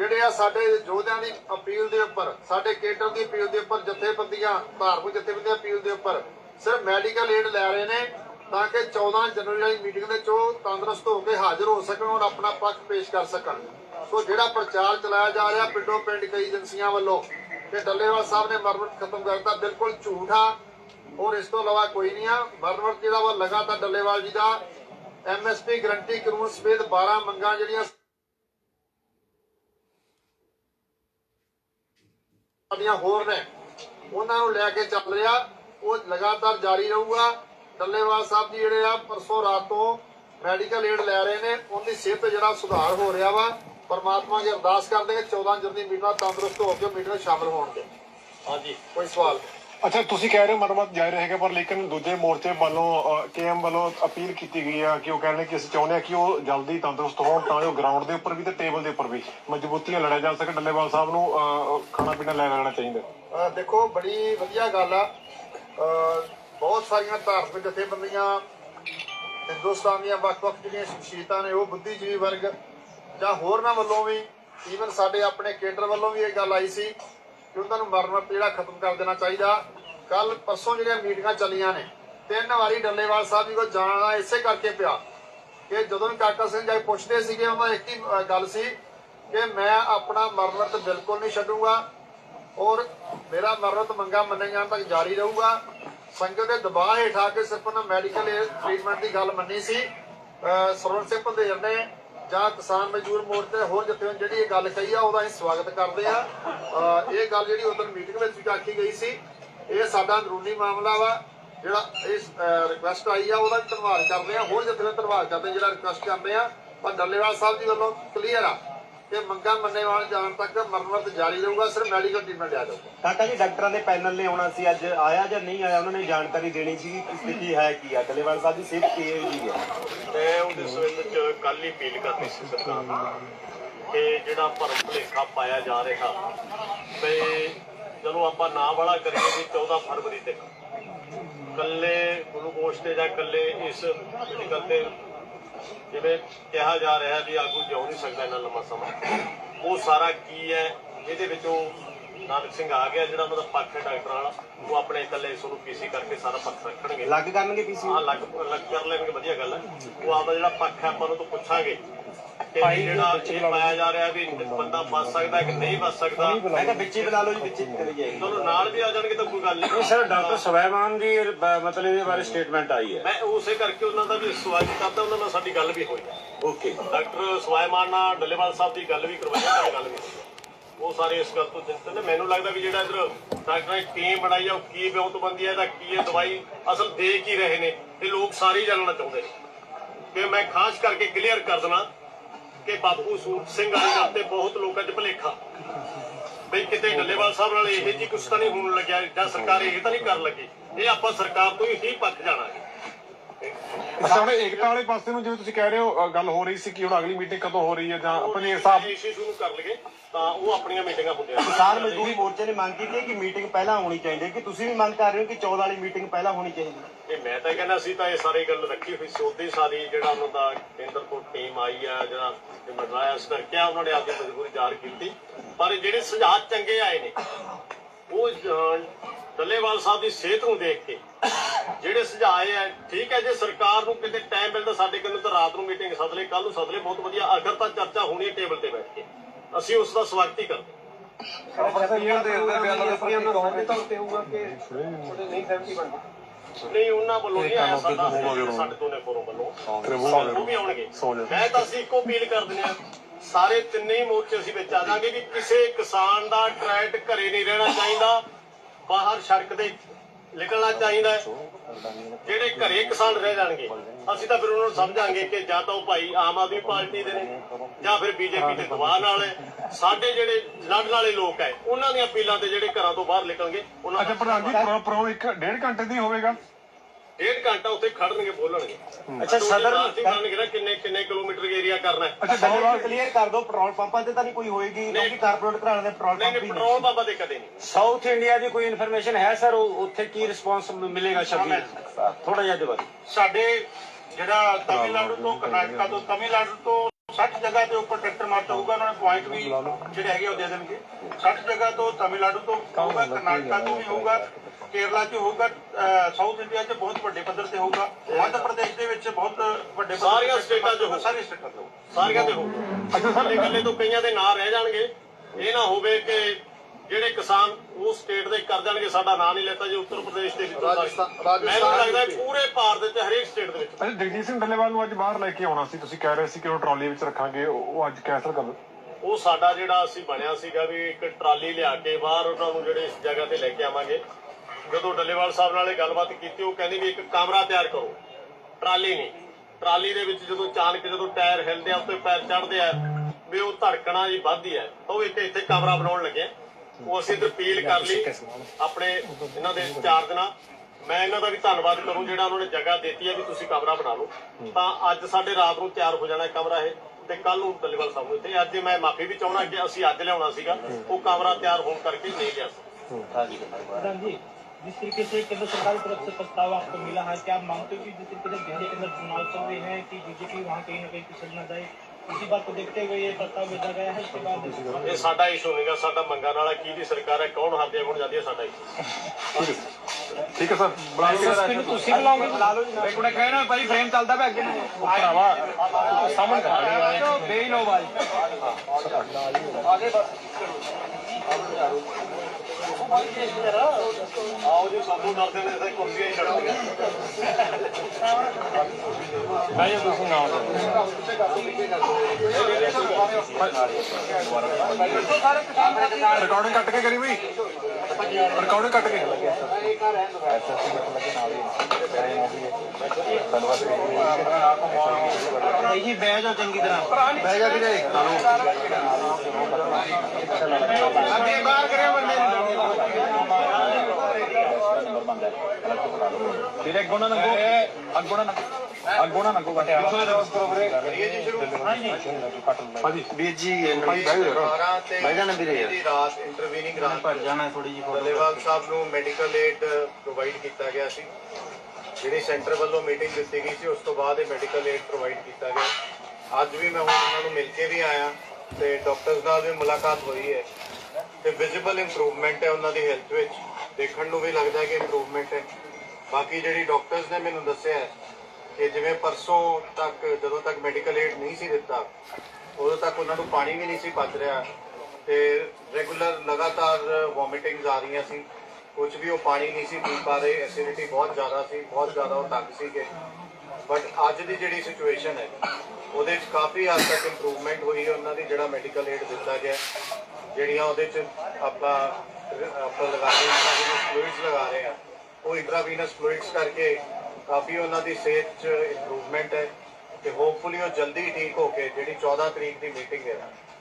ਜਿਹੜੇ ਆ ਸਾਡੇ ਯੋਧਿਆਂ ਦੀ ਅਪੀਲ ਦੇ ਉੱਪਰ, ਸਾਡੇ ਕੇਟਰ ਦੀ ਅਪੀਲ ਦੇ ਉੱਪਰ, ਜਥੇਬੰਦੀਆਂ, ਧਾਰਮਿਕ ਜਥੇਬੰਦੀਆਂ ਅਪੀਲ ਦੇ ਉੱਪਰ ਸਿਰਫ ਮੈਡੀਕਲ ਏਡ ਲੈ ਰਹੇ ਨੇ ਤਾਂ ਕਿ 14 ਜਨਵਰੀ ਵਾਲੀ ਮੀਟਿੰਗ ਦੇ ਚੋਂ ਤੰਦਰੁਸਤ ਹੋ ਕੇ ਹਾਜ਼ਰ ਹੋ ਸਕਣ ਔਰ ਆਪਣਾ ਪੱਖ ਪੇਸ਼ ਕਰ ਸਕਣ। ਸੋ ਜਿਹੜਾ ਪ੍ਰਚਾਰ ਚਲਾਇਆ ਜਾ ਰਿਹਾ ਪਿੰਡੋਂ ਪਿੰਡ ਕਈ ਏਜੰਸੀਆਂ ਵੱਲੋਂ ਕਿ ਡੱਲੇਵਾਲ ਸਾਹਿਬ ਨੇ ਮਰਮਤ ਖਤਮ ਕਰਤਾ ਬਿਲਕੁਲ ਝੂਠ। ਆ ਔਰ ਇਸ ਤੋਂ ਇਲਾਵਾ ਕੋਈ ਨਹੀਂ ਆ। ਮਰਮਤ ਜਿਹੜਾ ਵਾ, ਲਗਾਤਾਰ ਡੱਲੇਵਾਲ ਜੀ ਦਾ। ਐਮਐਸਪੀ ਗਰੰਟੀ ਕਾਨੂੰਨ ਸਮੇਤ 12 ਮੰਗਾਂ ਜਿਹੜੀਆਂ ਸਾਡੀਆਂ ਹੋਰ ਨੇ। ਉਹਨਾਂ ਨੂੰ ਲੈ ਕੇ ਚੱਲ ਰਿਹਾ। ਉਹ ਲਗਾਤਾਰ ਜਾਰੀ ਰਹੂਗਾ। ਡੱਲੇਵਾਲ ਸਾਹਿਬ ਜੀ ਜਿਹੜੇ ਆ ਪਰਸੋਂ ਰਾਤ ਤੋਂ ਮੈਡੀਕਲ ਏਡ ਲੈ ਰਹੇ ਨੇ। ਉਹਦੀ ਸਿਹਤ ਜਿਹੜਾ ਸੁਧਾਰ ਹੋ ਰਿਹਾ ਵਾ ਪਰਮਾਤਮਾ ਅੱਗੇ ਅਰਦਾਸ ਕਰਦੇ ਕਿ 14 ਜਨਵਰੀ ਨਾਲ ਤੰਦਰੁਸਤ ਹੋ ਕੇ ਵਿੱਚ ਸ਼ਾਮਲ ਹੋਣਗੇ। ਹਾਂਜੀ। ਕੋਈ ਸਵਾਲ? ਅੱਛਾ, ਤੁਸੀਂ ਕਹਿ ਰਹੇ ਹੋ ਮਰਮਤ ਜਾਰੀ ਰਹੇਗਾ, ਪਰ ਲੇਕਿਨ ਦੂਜੇ ਮੋਰਚੇ ਵੱਲੋਂ ਕੇਐਮ ਵੱਲੋਂ ਅਪੀਲ ਕੀਤੀ ਗਈ ਆ ਕਿ ਉਹ ਕਹਿੰਦੇ ਕਿ ਅਸੀਂ ਚਾਹੁੰਦੇ ਆ ਕਿ ਉਹ ਜਲਦੀ ਤੰਦਰੁਸਤ ਹੋਣ, ਤਾਂ ਜੋ ਗਰਾਊਂਡ ਦੇ ਉੱਪਰ ਵੀ ਤੇ ਟੇਬਲ ਦੇ ਉੱਪਰ ਵੀ ਮਜ਼ਬੂਤੀਆਂ ਲੜਿਆ ਜਾ ਸਕੇ। ਡੱਲੇਵਾਲ ਸਾਹਿਬ ਨੂੰ ਖਾਣਾ ਪੀਣਾ ਲੈ ਲੈਣਾ ਚਾਹੀਦਾ। ਦੇਖੋ, ਬੜੀ ਵਧੀਆ ਗੱਲ ਆ। ਬਹੁਤ ਸਾਰੀਆਂ ਧਾਰਮਿਕ ਜਥੇਬੰਦੀਆਂ, ਹਿੰਦੁਸਤਾਨ ਦੀਆਂ ਵੱਖ-ਵੱਖ ਜਿਹੜੀਆਂ ਸ਼ਖਸੀਅਤਾਂ ਨੇ, ਉਹ ਬੁੱਧੀਜੀਵੀ ਵਰਗ ਜਾਂ ਹੋਰਨਾਂ ਵੱਲੋਂ ਵੀ ਈਵਨ ਸਾਡੇ ਆਪਣੇ ਕੇਡਰ ਵੱਲੋਂ ਵੀ ਇਹ ਗੱਲ ਆਈ ਸੀ ਕਿ ਉਹਨਾਂ ਨੂੰ ਮਰਨ ਜਿਹੜਾ ਖਤਮ ਕਰ ਦੇਣਾ ਚਾਹੀਦਾ। ਕੱਲ ਪਰਸੋਂ ਜਿਹੜੀਆਂ ਮੀਟਿੰਗਾਂ ਚੱਲੀਆਂ ਨੇ, ਤਿੰਨ ਵਾਰੀ ਡੱਲੇਵਾਲ ਸਾਹਿਬ ਜੀ ਕੋਲ ਜਾਣਾ ਇਸੇ ਕਰਕੇ ਪਿਆ ਕਿ ਜਦੋਂ ਵੀ ਕਾਕਾ ਸਿੰਘ ਜੀ ਪੁੱਛਦੇ ਸੀਗੇ, ਉਹਨਾਂ ਇੱਕ ਹੀ ਗੱਲ ਸੀ ਕਿ ਮੈਂ ਆਪਣਾ ਮਰਨਤ ਬਿਲਕੁਲ ਨਹੀਂ ਛੱਡੂਗਾ ਔਰ ਮੇਰਾ ਮਰਨਤ ਮੰਗਾ ਮੰਨੇ ਜਾਣ ਤੱਕ ਜਾਰੀ ਰਹੂਗਾ। ਸੰਗਤ ਦੇ ਦਬਾਅ ਹੇਠ ਆ ਕੇ ਸਿਰਫ ਉਹਨਾਂ ਮੈਡੀਕਲ ਟ੍ਰੀਟਮੈਂਟ ਦੀ ਗੱਲ ਮੰਨੀ ਸੀ। ਅਹ ਸਿੰਘ ਪੰਧੇਰ ਨੇ ਜਾਂ ਕਿਸਾਨ ਮਜ਼ਦੂਰ ਮੋਰਚੇ ਹੋਰ ਜਥੇਬੰਦ ਜਿਹੜੀ ਇਹ ਗੱਲ ਕਹੀ ਆ, ਉਹਦਾ ਅਸੀਂ ਸਵਾਗਤ ਕਰਦੇ ਆ। ਇਹ ਗੱਲ ਜਿਹੜੀ ਉਦੋਂ ਮੀਟਿੰਗ ਵਿੱਚ ਵੀ ਆਖੀ ਗਈ ਸੀ, ਇਹ ਸਾਡਾ ਅੰਦਰੂਨੀ ਮਾਮਲਾ ਵਾ, ਜਿਹੜਾ ਇਸ ਰਿਕੁਐਸਟ ਆਈ ਆ, ਉਹਦਾ ਵੀ ਧੰਨਵਾਦ ਕਰਦੇ ਆ, ਹੋਰ ਜਥੇਬੰਦ ਧੰਨਵਾਦ ਕਰਦੇ ਜਿਹੜਾ ਰਿਕੁਐਸਟ ਕਰਦੇ ਆ। ਪਰ ਡੱਲੇਵਾਲ ਸਾਹਿਬ ਜੀ ਵੱਲੋਂ ਕਲੀਅਰ ਆ ਕਿ ਮੰਗਾ ਮੰਨੇਵਾਲ ਜਾਣ ਤੱਕ ਮਰਨਵਤ ਜਾਰੀ ਰਹੂਗਾ ਸਿਰਫ ਮੈਡੀਕਲ ਟ੍ਰੀਟਮੈਂਟ ਆ ਜਾਊਗਾ। ਕਾਕਾ ਜੀ ਡਾਕਟਰਾਂ ਦੇ ਪੈਨਲ ਨੇ ਆਉਣਾ ਸੀ ਅੱਜ ਆਇਆ ਜਾਂ ਨਹੀਂ ਆਇਆ ਉਹਨਾਂ ਨੇ ਜਾਣਕਾਰੀ ਦੇਣੀ ਸੀ ਕਿ ਸਥਿਤੀ ਹੈ ਕੀ ਆ। ਡੱਲੇਵਾਲ ਸਾਹਿਬ ਦੀ ਸਿਹਤ ਜੀ ਹੈ? ਮੈਂ ਉਹਦੇ ਸੰਬੰਧ ਚ ਕੱਲ ਹੀ ਅਪੀਲ ਕਰਨੀ ਸੀ ਸਰਕਾਰ ਨੂੰ ਕਿ ਜਿਹੜਾ ਭਰਮ ਭੁਲੇਖਾ ਪਾਇਆ ਜਾ ਰਿਹਾ ਤੇ ਚਲੋ ਆਪਾਂ ਨਾਂ ਵਾਲਾ ਕਰੀਏ ਵੀ 14 ਫਰਵਰੀ ਤੱਕ। ਕੱਲੇ ਗਲੂਕੋਸ਼ ਤੇ ਜਾਂ ਕੱਲੇ ਇਸ ਮੈਡੀਕਲ ਤੇ ਜਿਵੇਂ ਕਿਹਾ ਜਾ ਰਿਹਾ ਵੀ ਆਗੂ ਜਿਉ ਨਹੀਂ ਸਕਦਾ ਇੰਨਾ ਲੰਮਾ ਸਮਾਂ। ਉਹ ਸਾਰਾ ਕੀ ਹੈ? ਇਹਦੇ ਵਿੱਚੋਂ ਨਾਨਕ ਸਿੰਘ ਆ ਗਿਆ ਜਿਹੜਾ ਉਹਨਾਂ ਦਾ ਪੱਖ ਹੈ ਡਾਕਟਰ ਵਾਲਾ ਉਹ ਆਪਣੇ ਇਕੱਲੇ ਇਸ ਨੂੰ ਪੀਸੀ ਕਰਕੇ ਸਾਰਾ ਪੱਖ ਰੱਖਣਗੇ। ਲੱਗ ਕਰਨਗੇ ਪੀਸੀ ਹਾਂ ਲੱਗ ਲੱਗ ਕਰ ਲੈਣਗੇ ਵਧੀਆ ਗੱਲ ਹੈ। ਉਹ ਆਪਦਾ ਜਿਹੜਾ ਪੱਖ ਹੈ ਆਪਾਂ ਉਹਨੂੰ ਤੋਂ ਪੁੱਛਾਂਗੇ ਕਿ ਵੀ ਜਿਹੜਾ ਇਹ ਪਾਇਆ ਜਾ ਰਿਹਾ ਵੀ ਬੰਦਾ ਬਚ ਸਕਦਾ ਕਿ ਨਹੀਂ ਬਚ ਸਕਦਾ। ਮੈਂ ਕਿਹਾ ਵਿੱਚ ਹੀ ਬਣਾ ਲਓ ਜੀ ਵਿੱਚ ਹੀ ਚਲੀ ਜਾਏਗੀ। ਚਲੋ ਨਾਲ ਵੀ ਆ ਜਾਣਗੇ ਤਾਂ ਕੋਈ ਗੱਲ ਨਹੀਂ। ਸਰ ਡਾਕਟਰ ਸਵੈਮਾਨ ਦੀ ਮਤਲਬ ਇਹਦੇ ਬਾਰੇ ਸਟੇਟਮੈਂਟ ਆਈ ਹੈ। ਮੈਂ ਉਸੇ ਕਰਕੇ ਉਹਨਾਂ ਦਾ ਵੀ ਸਵਾਗਤ ਕਰਦਾ ਉਹਨਾਂ ਨਾਲ ਸਾਡੀ ਗੱਲ ਵੀ ਹੋਈ ਓਕੇ ਡਾਕਟਰ ਸਵਾਇਮਾਨ ਨਾਲ ਡੱਲੇਵਾਲ ਸਾਹਿਬ ਦੀ ਗੱਲ ਵੀ ਕਰਵਾਈ ਹੈ ਗੱਲ ਵੀ। ਉਹ ਸਾਰੇ ਇਸ ਗੱਲ ਤੋਂ ਚਿੰਤਤ ਨੇ। ਮੈਨੂੰ ਲੱਗਦਾ ਵੀ ਜਿਹੜਾ ਇਧਰ ਡਾਕਟਰਾਂ ਦੀ ਟੀਮ ਬਣਾਈ ਆ, ਉਹ ਕੀ ਵਿਉਂਤਬੰਦੀ ਹੈ ਦਾ ਕੀ ਹੈ ਦਵਾਈ ਅਸਲ ਦੇ ਕੀ ਰਹੇ ਨੇ ਇਹ ਲੋਕ ਸਾਰੇ ਜਾਣਨਾ ਚਾਹੁੰਦੇ ਨੇ। ਕਿ ਮੈਂ ਖਾਸ ਕਰਕੇ ਕਲੀਅਰ ਕਰ ਦਣਾ ਕਿ ਬਾਪੂ ਸੂਰਤ ਸਿੰਘ ਵਾਲੀ ਗੱਲ ਤੇ ਬਹੁਤ ਲੋਕਾਂ 'ਚ ਭੁਲੇਖਾ। ਬਈ ਕਿਤੇ ਡੱਲੇਵਾਲ ਸਾਹਿਬ ਨਾਲ ਇਹ ਜੀ ਕੁਛ ਤਾਂ ਨਹੀਂ ਹੋਣ ਲੱਗਿਆ ਜਾਂ ਸਰਕਾਰ ਇਹ ਤਾਂ ਨਹੀਂ ਕਰਨ ਲੱਗੀ। ਇਹ ਆਪਾਂ ਸਰਕਾਰ ਤੋਂ ਹੀ ਪੱਕ ਜਾਣਾ ਹੈ। ਅੱਛਾ ਹੁਣ ਏਕਤਾ ਵਾਲੇ ਪਾਸੇ ਨੂੰ ਜਿਵੇਂ ਤੁਸੀਂ ਕਹਿ ਰਹੇ ਹੋ ਅ, ਗੱਲ ਹੋ ਰਹੀ ਸੀ ਕਿ ਹੁਣ ਅਗਲੀ ਮੀਟਿੰਗ ਕਦੋਂ ਹੋ ਰਹੀ ਹੈ ਜਾਂ ਆਪਣੇ ਹਿਸਾਬ ਇਸ ਇਸ਼ੂ ਨੂੰ ਕਰ ਲਈਏ ਤਾਂ ਉਹ ਆਪਣੀਆਂ ਮੀਟਿੰਗਾਂ ਹੁੰਦੀਆਂ ਨੇ। ਕਿਸਾਨ ਮਜ਼ਦੂਰੀ ਮੋਰਚੇ ਨੇ ਮੰਗ ਕੀਤੀ ਹੈ ਕਿ ਮੀਟਿੰਗ ਪਹਿਲਾਂ ਹੋਣੀ ਚਾਹੀਦੀ ਹੈ। ਕਿ ਤੁਸੀਂ ਵੀ ਮੰਗ ਕਰ ਰਹੇ ਹੋ ਕਿ 14 ਵਾਲੀ ਮੀਟਿੰਗ ਪਹਿਲਾਂ ਹੋਣੀ ਚਾਹੀਦੀ ਹੈ। ਇਹ ਮੈਂ ਤਾਂ ਕਹਿੰਦਾ ਸੀ ਤਾਂ ਇਹ ਸਾਰੀ ਗੱਲ ਰੱਖੀ ਹੋਈ ਸੀ। ਉਹਦੀ ਸਾਰੀ ਜਿਹੜਾ ਉਹਨਾਂ ਦਾ ਕੇਂਦਰ ਤੋਂ ਟੀਮ ਆਈ ਆ ਜਿਹੜਾ ਤੇ ਮੰਡਰਾਇਆ ਇਸ ਕਰਕੇ ਆ, ਉਹਨਾਂ ਨੇ ਆਪਣੀ ਮਜਬੂਰੀ ਜ਼ਾਹਰ ਕੀਤੀ। ਪਰ ਜਿਹੜੇ ਸੁਝਾਅ ਚੰਗੇ ਆਏ ਨੇ ਉਹ ਅਹ, ਡੱਲੇਵਾਲ ਸਾਹਿਬ ਦੀ ਸਿਹਤ ਨੂੰ ਦੇਖ ਕੇ ਜਿਹੜੇ ਸੁਝਾਅ ਆਏ ਆ ਠੀਕ ਹੈ ਜੇ ਸਰਕਾਰ ਨੂੰ ਕਿਤੇ ਟਾਈਮ ਮਿਲਦਾ ਸਾਡੇ ਕੋਲ ਤਾਂ ਰਾਤ ਨੂੰ ਮੀਟਿੰਗ ਸੱਦ ਲਈ ਕੱਲ ਨੂੰ ਸੱਦ ਲਈ ਬਹੁਤ ਵਧੀਆ। ਆਖਰ ਤਾਂ ਚਰਚਾ ਹੋਣੀ ਹੈ ਟੇਬਲ ਤੇ ਬੈਠ ਕੇ। ਅਸੀਂ ਉਸ ਦਾ ਸਵਾਗਤ ਹੀ ਕਰਦੇ ਨਹੀਂ ਉਹਨਾਂ ਵੱਲੋਂ ਨਹੀਂ ਆਇਆ ਸਾਡਾ ਸਾਡੇ ਤੋਂ ਨੇ ਫੋਰਮ ਵੱਲੋਂ। ਸਾਨੂੰ ਵੀ ਆਉਣਗੇ। ਮੈਂ ਤਾਂ ਅਸੀਂ ਇੱਕੋ ਅਪੀਲ ਕਰ ਦਿੰਦੇ ਆ ਸਾਰੇ ਤਿੰਨੇ ਹੀ ਮੋਰਚੇ ਅਸੀਂ ਵਿੱਚ ਆ ਜਾਾਂਗੇ ਵੀ ਕਿਸੇ ਕਿਸਾਨ ਦਾ ਟਰੈਟ ਘਰੇ ਨਹੀਂ ਰਹਿਣਾ ਚਾਹੀਦਾ। ਬਾਹਰ ਸੜਕ ਤੇ ਨਿਕਲਣਾ ਚਾਹੀਦਾ ਹੈ। ਜਿਹੜੇ ਘਰੇ ਕਿਸਾਨ ਰਹਿ ਜਾਣਗੇ ਅਸੀਂ ਤਾਂ ਫਿਰ ਉਹਨਾਂ ਨੂੰ ਸਮਝਾਂਗੇ ਕਿ ਜਾਂ ਤਾਂ ਉਹ ਭਾਈ ਆਮ ਆਦਮੀ ਪਾਰਟੀ ਦੇ ਨੇ ਜਾਂ ਫਿਰ ਬੀਜੇਪੀ ਦੇ ਦਬਾਅ ਨਾਲ ਹੈ। ਸਾਡੇ ਜਿਹੜੇ ਲੜਨ ਵਾਲੇ ਲੋਕ ਹੈ ਉਹਨਾਂ ਦੀਆਂ ਅਪੀਲਾਂ ਤੇ ਜਿਹੜੇ ਘਰਾਂ ਤੋਂ ਬਾਹਰ ਨਿਕਲਣਗੇ ਉਹਨਾਂ ਅੱਛਾ ਪ੍ਰਧਾਨ ਜੀ ਪ੍ਰੋ ਪ੍ਰੋ ਇੱਕ ਡੇਢ ਘੰਟੇ ਦੀ ਹੋਵੇਗਾ। ਡੇਢ ਘੰਟਾ ਉੱਥੇ ਖੜਨਗੇ ਬੋਲਣਗੇ। ਅੱਛਾ, ਸਦਰ- ਕਰਨਗੇ ਨਾ ਕਿੰਨੇ ਕਿੰਨੇ ਕਿਲੋਮੀਟਰ ਏਰੀਆ ਕਰਨਾ ਹੈ। ਅੱਛਾ ਡੱਲੇਵਾਲ ਕਲੀਅਰ ਕਰ ਦਿਓ ਪੈਟਰੋਲ ਪੰਪਾਂ ਤੇ ਤਾਂ ਨਹੀਂ ਕੋਈ ਹੋਏਗੀ ਕਿਉਂਕਿ ਕਾਰਪੋਰੇਟ ਘਰਾਣੇ ਦੇ ਪੈਟਰੋਲ ਨਹੀਂ ਪੰਪ ਨਹੀਂ ਪੈਟਰੋਲ ਬਾਬਾ ਦੇ ਕਦੇ ਨਹੀਂ। ਸਾਊਥ ਇੰਡੀਆ ਦੀ ਕੋਈ ਇਨਫੋਰਮੇਸ਼ਨ ਹੈ ਸਰ ਉੱਥੇ ਕੀ ਰਿਸਪੌਂਸ ਮਿਲੇਗਾ ਸ਼ਬੀਰ ਥੋੜਾ ਜਿਹਾ ਦੇ ਬਾਰੇ। ਸਾਡੇ ਜਿਹੜਾ ਤਮਿਲਨਾਡੂ ਤੋਂ ਕਰਨਾਟਕਾ ਤੋਂ ਤਮਿਲਨਾਡੂ ਤੋਂ 60 ਜਗ੍ਹਾ ਦੇ ਉੱਪਰ ਟਰੈਕਟਰ ਮਾਰਚ ਹੋਊਗਾ ਉਹਨਾਂ ਨੇ ਪੁਆਇੰਟ ਵੀ ਜਿਹੜੇ ਹੈਗੇ ਉਹ ਦੇ ਦੇਣਗੇ। 60 ਜਗ੍ਹਾ ਤੋਂ ਤਮਿਲਨਾਡੂ ਤੋਂ ਹੋਊਗਾ ਕਰਨਾਟਕਾ ਤੋਂ ਵੀ ਹੋਊਗਾ ਕੇਰਲਾ 'ਚ ਹੋਊਗਾ ਸਾਊਥ ਇੰਡੀਆ 'ਚ ਬਹੁਤ ਵੱਡੇ ਪੱਧਰ ਤੇ ਹੋਊਗਾ ਮੱਧ ਪ੍ਰਦੇਸ਼ ਦੇ ਵਿੱਚ ਬਹੁਤ ਵੱਡੇ ਸਾਰੀਆਂ ਸਟੇਟਾਂ 'ਚ ਹੋਊਗਾ। ਸਾਰੀਆਂ ਸਟੇਟਾਂ 'ਚ ਹੋਊਗਾ ਸਾਰੀਆਂ ਤੇ ਹੋਊਗਾ। ਅੱਛਾ ਸਰ ਇਕੱਲੇ ਤੋਂ ਕਈਆਂ ਦੇ ਨਾਂ ਰਹਿ ਜਾਣਗੇ? ਇਹ ਨਾ ਹੋਵੇ ਕਿ ਜਿਹੜੇ ਕਿਸਾਨ ਉਹ ਸਟੇਟ ਦੇ ਕਰ ਜਾਣਗੇ ਸਾਡਾ ਨਾਂ ਨਹੀਂ ਲੈਤਾ ਜੇ ਉੱਤਰ ਪ੍ਰਦੇਸ਼ ਦੇ ਵਿੱਚੋਂ ਰਾਜਸਥਾਨ- ਮੈਨੂੰ ਲੱਗਦਾ। ਪੂਰੇ ਭਾਰਤ ਦੇ ਹਰੇਕ ਸਟੇਟ ਦੇ ਵਿੱਚ। ਅੱਛਾ ਜਗਜੀਤ ਸਿੰਘ ਡੱਲੇਵਾਲ ਨੂੰ ਅੱਜ ਬਾਹਰ ਲੈ ਕੇ ਆਉਣਾ ਸੀ ਤੁਸੀਂ ਕਹਿ ਰਹੇ ਸੀ ਕਿ ਉਹ ਟਰਾਲੀ ਵਿੱਚ ਰੱਖਾਂਗੇ ਉਹ ਅੱਜ ਕੈਂਸਲ ਕਰ ਉਹ ਸਾਡਾ ਜਿਹੜਾ ਅਸੀਂ ਬਣਿਆ ਸੀਗਾ ਵੀ ਇੱਕ ਟਰਾਲੀ ਲਿਆ ਕੇ ਬਾਹਰ ਉਹਨਾਂ ਨੂੰ ਜਿਹੜੇ ਇਸ ਜਗ੍ਹਾ ਤੇ ਲੈ ਕੇ ਆਵਾਂਗੇ। ਜਦੋਂ ਡੱਲੇਵਾਲ ਸਾਹਿਬ ਨਾਲ ਇਹ ਗੱਲਬਾਤ ਕੀਤੀ ਉਹ ਕਹਿੰਦੇ ਵੀ ਇੱਕ ਕਮਰਾ ਤਿਆਰ ਕਰੋ। ਟਰਾਲੀ ਨਹੀਂ। ਟਰਾਲੀ ਦੇ ਵਿੱਚ ਜਦੋਂ ਅਚਾਨਕ ਜਦੋਂ ਟਾਇਰ ਹਿਲਦੇ ਆ ਉੱਤੇ ਪੈਰ ਚੜਦੇ ਆ ਵੀ ਉਹ ਧੜਕਣਾ ਜੀ ਵੱਧਦੀ ਹੈ ਉਹ ਇੱਕ ਇੱਥੇ ਕਮਰਾ ਬਣਾਉਣ ਲੱਗੇ ਆ। ਉਹ ਅਸੀਂ ਇੱਧਰ ਅਪੀਲ ਕਰ ਲਈ ਆਪਣੇ ਇਹਨਾਂ ਦੇ ਇੰਚਾਰਜ ਨਾਲ ਮੈਂ ਇਹਨਾਂ ਦਾ ਵੀ ਧੰਨਵਾਦ ਕਰੂੰ ਜਿਹੜਾ ਉਹਨਾਂ ਨੇ ਜਗ੍ਹਾ ਦਿੱਤੀ ਹੈ ਵੀ ਤੁਸੀਂ ਕਮਰਾ ਬਣਾ ਲਓ ਤਾਂ ਅੱਜ ਸਾਡੇ ਰਾਤ ਨੂੰ ਤਿਆਰ ਹੋ ਜਾਣਾ ਹੈ ਕਮਰਾ ਇਹ ਤੇ ਕੱਲ ਨੂੰ ਡੱਲੇਵਾਲ ਸਾਹਿਬ ਨੂੰ ਇੱਥੇ ਅੱਜ ਮੈਂ ਮਾਫੀ ਵੀ ਚਾਹਣਾ ਕਿ ਅਸੀਂ ਅੱਜ ਲਿਆਉਣਾ ਸੀਗਾ ਉਹ ਕਮਰਾ ਤਿਆਰ ਹੋਣ ਕਰਕੇ ਨਹੀਂ ਲਿਆ ਸੀ प्रधान जी जिस तरीके से केंद्र सरकार की तरफ से प्रस्ताव आपको मिला है क्या आप मानते हो कि जिस तरीके से बिहार के अंदर चुनाव चल रहे हैं कि बीजेपी वहाँ कहीं ना कहीं पिछड़ न जाए इसी बात को देखते हुए ये प्रस्ताव भेजा गया है इसके बाद ਇਹ ਸਾਡਾ ਇਸ਼ੂ ਨਹੀਂਗਾ ਸਾਡਾ ਮੰਗਾਂ ਵਾਲਾ ਕੀ ਦੀ ਸਰਕਾਰ ਹੈ ਕੌਣ ਹਾਰਦੀ ਹੈ ਕੌਣ ਜਾਂਦੀ ਹੈ ਸਾਡਾ ਇਸ਼ੂ ਠੀਕ ਹੈ ਸਰ ਬੁਲਾ ਕੇ ਨੂੰ ਤੁਸੀਂ ਬੁਲਾਓਗੇ ਬੁਲਾ ਲਓ ਜੀ ਇੱਕ ਮਿੰਟ ਕਹਿਣਾ ਭਾਈ ਫਰੇਮ ਚੱਲਦਾ ਪਿਆ ਅੱਗੇ ਨੂੰ ਭਰਾਵਾ ਸਾਹਮਣੇ ਕਰ ਦੇ ਹੀ ਲੋ ਬਾਈ ਆਓ ਜੀ ਸਾਨੂੰ ਡਰਦੇ ਨੇ ਤਾਂ ਕੁਰਸੀਆਂ ਹੀ ਛੱਡਦੀਆਂ ਭਾਈ ਤੁਸੀਂ ਨਾ ਰਿਕਾਰਡਿੰਗ ਕੱਟ ਕੇ ਕਰੀ ਬਈ। ਰਿਕਾਰਡਿੰਗ ਕੱਟ ਕੇ। ਭਾਈ ਜੀ ਬਹਿ ਜਾਓ ਚੰਗੀ ਤਰ੍ਹਾਂ। ਬਹਿ ਜਾ ਵੀਰੇ। ਅੱਗੇ ਬਾਹਰ ਕਰਿਓ ਬੰਦੇ ਭਾਜੀ ਵੀਰ ਜੀ ਰਾਤ ਇੰਟਰਵੀਨਿੰਗ ਰਾਤ ਜਾਣਾ ਥੋੜੀ ਜੀ ਸਾਹਿਬ ਨੂੰ ਮੈਡੀਕਲ ਏਡ ਪ੍ਰੋਵਾਈਡ ਕੀਤਾ ਗਿਆ ਸੀ। ਜਿਹੜੀ ਸੈਂਟਰ ਵੱਲੋਂ ਮੀਟਿੰਗ ਦਿੱਤੀ ਗਈ ਸੀ ਉਸ ਤੋਂ ਬਾਅਦ ਇਹ ਮੈਡੀਕਲ ਏਡ ਪ੍ਰੋਵਾਈਡ ਕੀਤਾ ਗਿਆ। ਅੱਜ ਵੀ ਮੈਂ ਹੁਣ ਉਹਨਾਂ ਨੂੰ ਮਿਲ ਕੇ ਵੀ ਆਇਆ ਤੇ ਡਾਕਟਰਸ ਨਾਲ ਵੀ ਮੁਲਾਕਾਤ ਹੋਈ ਹੈ ਤੇ ਵਿਜ਼ੀਬਲ ਇੰਪਰੂਵਮੈਂਟ ਹੈ ਉਹਨਾਂ ਦੀ ਹੈਲਥ ਵਿੱਚ। ਦੇਖਣ ਨੂੰ ਵੀ ਲੱਗਦਾ ਕਿ ਇੰਪਰੂਵਮੈਂਟ ਹੈ। ਬਾਕੀ ਜਿਹੜੀ ਡਾਕਟਰਸ ਨੇ ਮੈਨੂੰ ਦੱਸਿਆ ਕਿ ਜਿਵੇਂ ਪਰਸੋਂ ਤੱਕ, ਜਦੋਂ ਤੱਕ ਮੈਡੀਕਲ ਏਡ ਨਹੀਂ ਸੀ ਦਿੱਤਾ, ਉਦੋਂ ਤੱਕ ਉਹਨਾਂ ਨੂੰ ਪਾਣੀ ਵੀ ਨਹੀਂ ਸੀ ਪਚ ਰਿਹਾ ਤੇ ਰੈਗੂਲਰ ਲਗਾਤਾਰ ਵੋਮਿਟਿੰਗਸ ਆ ਰਹੀਆਂ ਸੀ। ਕੁਝ ਵੀ ਉਹ ਪਾਣੀ ਨਹੀਂ ਸੀ ਪੀ ਪਾ ਰਹੇ ਐਸਿਡਿਟੀ ਬਹੁਤ ਜ਼ਿਆਦਾ ਸੀ, ਬਹੁਤ ਜ਼ਿਆਦਾ ਉਹ ਤੰਗ ਸੀਗੇ। ਬਟ ਅੱਜ ਦੀ ਜਿਹੜੀ ਸਿਚੁਏਸ਼ਨ ਹੈ, ਉਹਦੇ 'ਚ ਕਾਫੀ ਹੱਦ ਤੱਕ ਇੰਪਰੂਵਮੈਂਟ ਹੋਈ ਹੈ। ਉਹਨਾਂ ਦੀ ਜਿਹੜਾ ਮੈਡੀਕਲ ਏਡ ਦਿੱਤਾ ਗਿਆ, ਜਿਹੜੀਆਂ ਉਹਦੇ 'ਚ ਆਪਾਂ ਆਪਾਂ ਲਗਾ ਰਹੇ ਹਾਂ ਫਲੂਇਡਸ ਲਗਾ ਰਹੇ ਆ ਉਹ ਇੰਟਰਾਵੀਨਸ ਫਲੂਇਡਸ ਕਰਕੇ ਕਾਫੀ ਉਹਨਾਂ ਦੀ ਸਿਹਤ 'ਚ ਇੰਪਰੂਵਮੈਂਟ ਹੈ ਤੇ ਹੋਪਫੁਲੀ ਉਹ ਜਲਦੀ ਠੀਕ ਹੋ ਕੇ ਜਿਹੜੀ 14 ਤਰੀਕ ਦੀ ਮੀਟਿੰਗ ਹੈ